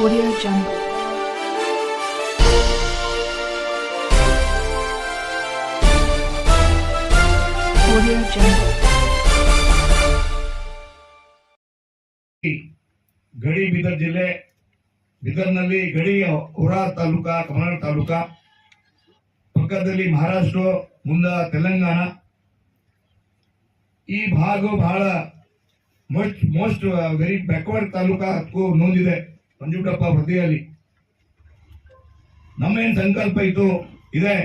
Audio Jungle. Audio Jungle. ಗಡಿ ಬೀದರ್ ಜಿಲ್ಲೆ ಬೀದರ್ನಲ್ಲಿ ಗಡಿ ಹೊರ ತಾಲೂಕಾ ಕಮನಾಡ್ ತಾಲೂಕಾ ಪಕ್ಕದಲ್ಲಿ ಮಹಾರಾಷ್ಟ್ರ ಮುಂದ ತೆಲಂಗಾಣ ಈ ಭಾಗ ಬಹಳ most most very backward taluka ಹಕ್ಕು ನೊಂದಿದೆ ಮಂಜುಟಪ್ಪ ನಮ್ಮ ನಮ್ಮೇನ್ ಸಂಕಲ್ಪ ಇತ್ತು? ಇದೆ.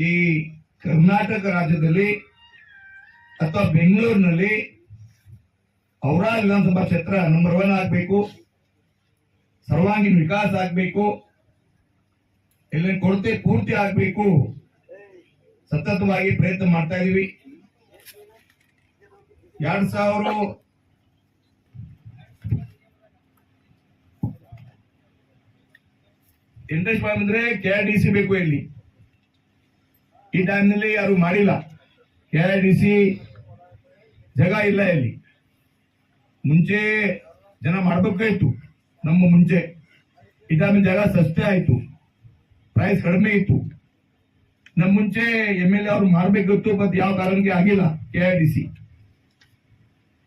ಈ ಕರ್ನಾಟಕ ರಾಜ್ಯದಲ್ಲಿ ಅಥವಾ ಬೆಂಗಳೂರಿನಲ್ಲಿ ಔರಾ ವಿಧಾನಸಭಾ ಕ್ಷೇತ್ರ ನಂಬರ್ ಒನ್ ಆಗಬೇಕು. ಸರ್ವಾಂಗೀಣ ವಿಕಾಸ ಆಗಬೇಕು. ಎಲ್ಲ ಕೊರತೆ ಪೂರ್ತಿ ಆಗಬೇಕು. ಸತತವಾಗಿ ಪ್ರಯತ್ನ ಮಾಡ್ತಾ ಇದೀವಿ. ಎರಡ್ ಸಾವಿರ ಇಂಟ್ರೆಸ್ಟ್ ಅಂದ್ರೆ ಕೆ ಆರ್ ಡಿ ಸಿ ಬೇಕು ಇಲ್ಲಿ. ಈ ಟೈಮ್ನಲ್ಲಿ ಯಾರು ಮಾಡಿಲ್ಲ. ಕೆ ಆರ್ ಡಿ ಸಿ ಜಾಗ ಇಲ್ಲ ಇಲ್ಲಿ. ಮುಂಚೆ ಜನ ಮಾಡಬೇಕಾಯ್ತು. ನಮ್ಮ ಮುಂಚೆ. ಈ ಟೈಮ್ ಜಾಗ ಸಸ್ತೆ ಆಯ್ತು. ಪ್ರೈಸ್ ಕಡಿಮೆ ಇತ್ತು. ನಮ್ಮ ಮುಂಚೆ ಎಂ ಎಲ್ ಎ ಅವ್ರು ಮಾಡ್ಬೇಕಿತ್ತು ಬಟ್ ಯಾವ ಕಾರಣಕ್ಕೆ ಆಗಿಲ್ಲ ಕೆ ಆರ್ ಡಿ ಸಿ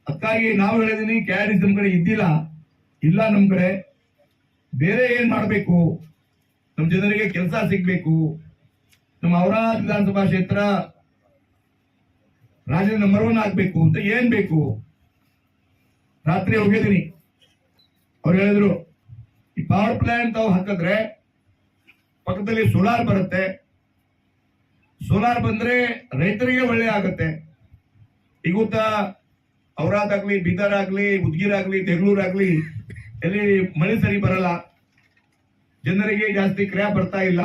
ಅದಕ್ಕಾಗಿ ನಾವು ಹೇಳಿದೀನಿ ಕೆ ಆರ್ ಡಿ ಸಿ ನಮ್ ಕಡೆ ಇದ್ದಿಲ್ಲ. ಇಲ್ಲ ನಮ್ ಕಡೆ. ಬೇರೆ ಏನ್ ಮಾಡ್ಬೇಕು? ನಮ್ ಜನರಿಗೆ ಕೆಲಸ ಸಿಗ್ಬೇಕು. ನಮ್ಮ ಔರಾದ್ ವಿಧಾನಸಭಾ ಕ್ಷೇತ್ರ ರಾಜ್ಯದ ನಂಬರ್ ಒನ್ ಆಗ್ಬೇಕು ಅಂತ ಏನ್ ಬೇಕು? ರಾತ್ರಿ ಹೋಗಿದ್ದೀನಿ ಅವ್ರು ಹೇಳಿದ್ರು, ಈ ಪವರ್ ಪ್ಲಾಂಟ್ ತಾವು ಹಾಕಿದ್ರೆ ಪಕ್ಕದಲ್ಲಿ ಸೋಲಾರ್ ಬರುತ್ತೆ. ಸೋಲಾರ್ ಬಂದ್ರೆ ರೈತರಿಗೆ ಒಳ್ಳೆ ಆಗುತ್ತೆ. ಈಗ ಗೊತ್ತಾ ಔರಾದ್ ಆಗ್ಲಿ, ಬೀದರ್ ಆಗ್ಲಿ, ಉದ್ಗಿರ್ ಆಗ್ಲಿ ಬೆಂಗಳೂರು ಆಗ್ಲಿ, ಎಲ್ಲಿ ಮಳೆ ಸರಿ ಬರಲ್ಲ. ಜನರಿಗೆ ಜಾಸ್ತಿ ಕ್ರಯ ಬರ್ತಾ ಇಲ್ಲ.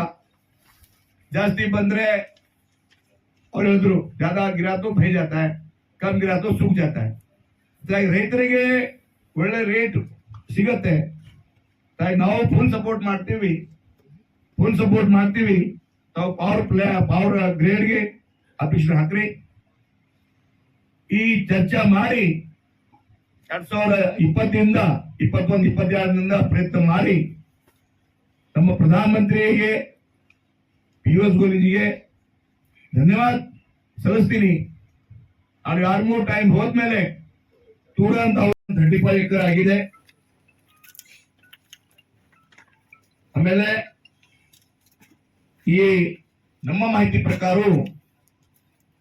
ಜಾಸ್ತಿ ಬಂದ್ರೆ ಅವ್ರು ಹೇಳಿದ್ರು ಜಾದಾ ಗಿರಾತು ಭೈ ಜಾತಾ ಕಮ್ ಗಿರಾತು ಸುಖ್ ಜಾತಾ ರೈತರಿಗೆ ಒಳ್ಳೆ ರೇಟ್ ಸಿಗತ್ತೆ. ನಾವು ಫುಲ್ ಸಪೋರ್ಟ್ ಮಾಡ್ತೀವಿ ಫುಲ್ ಸಪೋರ್ಟ್ ಮಾಡ್ತೀವಿ. ತಾವು ಪವರ್ ಪ್ಲೇ ಪವರ್ ಗ್ರೇಡ್ಗೆ ಅಪೇಕ್ಷೆ ಹಾಕ್ರಿ. ಈ ಚರ್ಚೆ ಮಾಡಿ ಎರಡ್ ಸಾವಿರದ ಇಪ್ಪತ್ತಿಂದ ಇಪ್ಪತ್ತೊಂದು ಇಪ್ಪತ್ತೆರಡರಿಂದ ಪ್ರಯತ್ನ ಮಾಡಿ. ನಮ್ಮ ಪ್ರಧಾನಮಂತ್ರಿಗೆ ಪಿಯೂಷ್ ಗೋಲಿಜಿಗೆ ಧನ್ಯವಾದ ಸಲ್ಲಿಸ್ತೀನಿ. ಅವ್ರು ಯಾರು ಮೂರು ಟೈಮ್ ಹೋದ್ಮೇಲೆ ತುರಂತ ಥರ್ಟಿ ಫೈವ್ ಎಕರ್ ಆಗಿದೆ. ಆಮೇಲೆ ಈ ನಮ್ಮ ಮಾಹಿತಿ ಪ್ರಕಾರ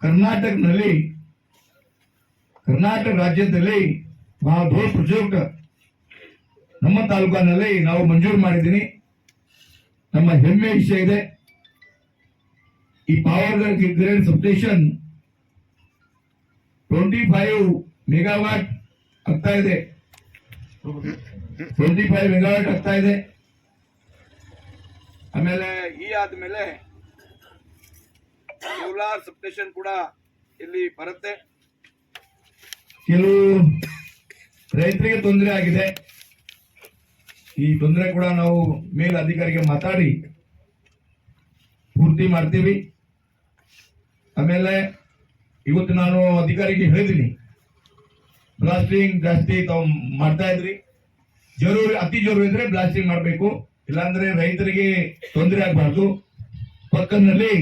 ಕರ್ನಾಟಕದಲ್ಲಿ, ಕರ್ನಾಟಕ ರಾಜ್ಯದಲ್ಲಿ ಬಹಳ ದೊಡ್ಡ ಪ್ರಾಜೆಕ್ಟ್ ನಮ್ಮ ತಾಲೂಕಿನಲ್ಲಿ ನಾವು ಮಂಜೂರು ಮಾಡಿದ್ದೀನಿ. ನಮ್ಮ ಹೆಮ್ಮೆ ವಿಷಯ ಇದೆ. ಈ power grid substation twenty five megawatt ಆಗ್ತಾ ಇದೆ. ಟ್ವೆಂಟಿ ಫೈವ್ ಮೆಗಾವಾಟ್ ಆಗ್ತಾ ಇದೆ. ಆಮೇಲೆ ಈ ಆದ್ಮೇಲೆ ಸೋಲಾರ್ ಸಬ್ಸ್ಟೇಷನ್ ಕೂಡ ಇಲ್ಲಿ ಬರುತ್ತೆ. ಕೆಲವು ರೈತರಿಗೆ ತೊಂದರೆ ಆಗಿದೆ. ಈ ತೊಂದರೆ ಕೂಡ ನಾವು ಮೇಲ್ ಅಧಿಕಾರಿಗೆ ಮಾತಾಡಿ ಪೂರ್ತಿ ಮಾಡ್ತೀವಿ. ಆಮೇಲೆ ಇವತ್ತು ನಾನು ಅಧಿಕಾರಿಗೆ ಹೇಳಿದ್ದೀನಿ ಬ್ಲಾಸ್ಟಿಂಗ್ ಜಾಸ್ತಿ ತಾವು ಮಾಡ್ತಾ ಇದ್ರಿ. ಜರೂರಿ, ಅತಿ ಜರೂರಿ ಇದ್ರೆ ಬ್ಲಾಸ್ಟಿಂಗ್ ಮಾಡಬೇಕು. ಇಲ್ಲಾಂದ್ರೆ ರೈತರಿಗೆ ತೊಂದರೆ ಆಗಬಾರ್ದು. ಪಕ್ಕದಲ್ಲಿ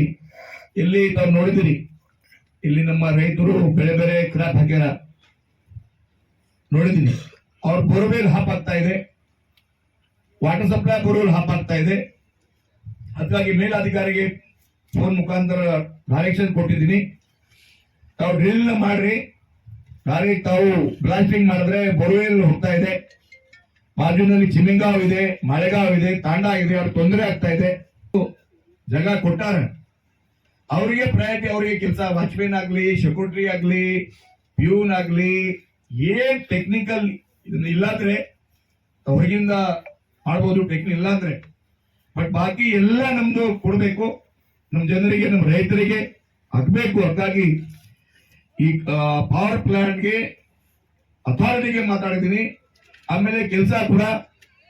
ಇಲ್ಲಿ ತಾವು ನೋಡಿದಿರಿ ಇಲ್ಲಿ ನಮ್ಮ ರೈತರು ಬೇರೆ ಬೇರೆ ಕ್ರಾಪ್ ಹಾಕ್ಯಾರ. ನೋಡಿದ್ದೀನಿ ಅವ್ರ ಬೋರ್ವೆಲ್ ಹಾಪ್ ಆಗ್ತಾ ಇದೆ. ವಾಟರ್ ಸಪ್ಲೈ ಬೋರ್ವೆಲ್ ಹಾಪ್ ಇದೆ. ಅದಕ್ಕಾಗಿ ಮೇಲಾಧಿಕಾರಿಗೆ ಫೋನ್ ಮುಖಾಂತರ ಡೈರೆಕ್ಷನ್ ಕೊಟ್ಟಿದ್ದೀನಿ. ತಾವು ಡ್ರಿಲ್ ಮಾಡ್ರಿ. ಯಾರಿಗೆ ತಾವು ಬ್ಲಾಸ್ಟಿಂಗ್ ಮಾಡಿದ್ರೆ ಬೋರ್ವೆಲ್ ಹೋಗ್ತಾ ಇದೆ. ಬಾಜುನಲ್ಲಿ ಚಿಮಿಂಗಾವ್ ಇದೆ, ಮಳೆಗಾವ್ ಇದೆ, ತಾಂಡ ಇದೆ ಅವ್ರಿಗೆ ತೊಂದರೆ ಆಗ್ತಾ ಇದೆ. ಜಾಗ ಕೊಟ್ಟಾರೆ. ಅವರಿಗೆ ಪ್ರಯಾರಿಟಿ ಅವರಿಗೆ ಕೆಲಸ. ವಾಚ್ಮೆನ್ ಆಗಲಿ ಸೆಕ್ಯೂರಿಟಿ ಆಗಲಿ ಪ್ಯೂನ್ ಆಗಲಿ, ಏನ್ ಟೆಕ್ನಿಕಲ್ ಇದನ್ನ ಇಲ್ಲಾಂದ್ರೆ ಹೊರಗಿಂದ ಮಾಡ್ಬೋದು ಇಲ್ಲ ಅಂದ್ರೆ. ಬಟ್ ಬಾಕಿ ಎಲ್ಲ ನಮ್ದು ಕೊಡಬೇಕು. ನಮ್ಮ ಜನರಿಗೆ ನಮ್ಮ ರೈತರಿಗೆ ಆಗ್ಬೇಕು. ಹಾಗಾಗಿ ಈ ಪವರ್ ಪ್ಲಾಂಟ್ಗೆ ಅಥಾರಿಟಿಗೆ ಮಾತಾಡಿದ್ದೀನಿ. ಆಮೇಲೆ ಕೆಲಸ ಕೂಡ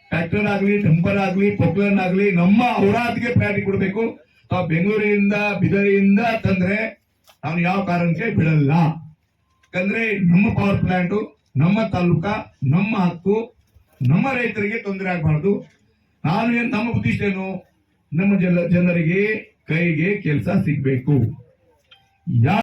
ಟ್ರ್ಯಾಕ್ಟರ್ ಆಗಲಿ ಟೆಂಪರ್ ಆಗಲಿ, ಪೊಕ್ಲನ್ ಆಗಲಿ, ನಮ್ಮ ಔರಾದ್ಗೆ ಪ್ರಯಾರಿಟಿ ಕೊಡಬೇಕು. ತಾವು ಬೆಂಗಳೂರಿನಿಂದ ಬಿದರಿಯಿಂದ ತಂದ್ರೆ ನಾನು ಯಾವ ಕಾರಣಕ್ಕೆ ಬಿಡಲ್ಲ. ಯಾಕಂದ್ರೆ ನಮ್ಮ ಪವರ್ ಪ್ಲಾಂಟ್ ನಮ್ಮ ತಾಲೂಕಾ, ನಮ್ಮ ಹಕ್ಕು ನಮ್ಮ ರೈತರಿಗೆ ತೊಂದರೆ ಆಗಬಾರದು. ನಾನು ಏನು ನಮ್ಮ ಉದ್ದೇಶ ಏನು ನಮ್ಮ ಜನ ಜನರಿಗೆ ಕೈಗೆ ಕೆಲಸ ಸಿಗಬೇಕು.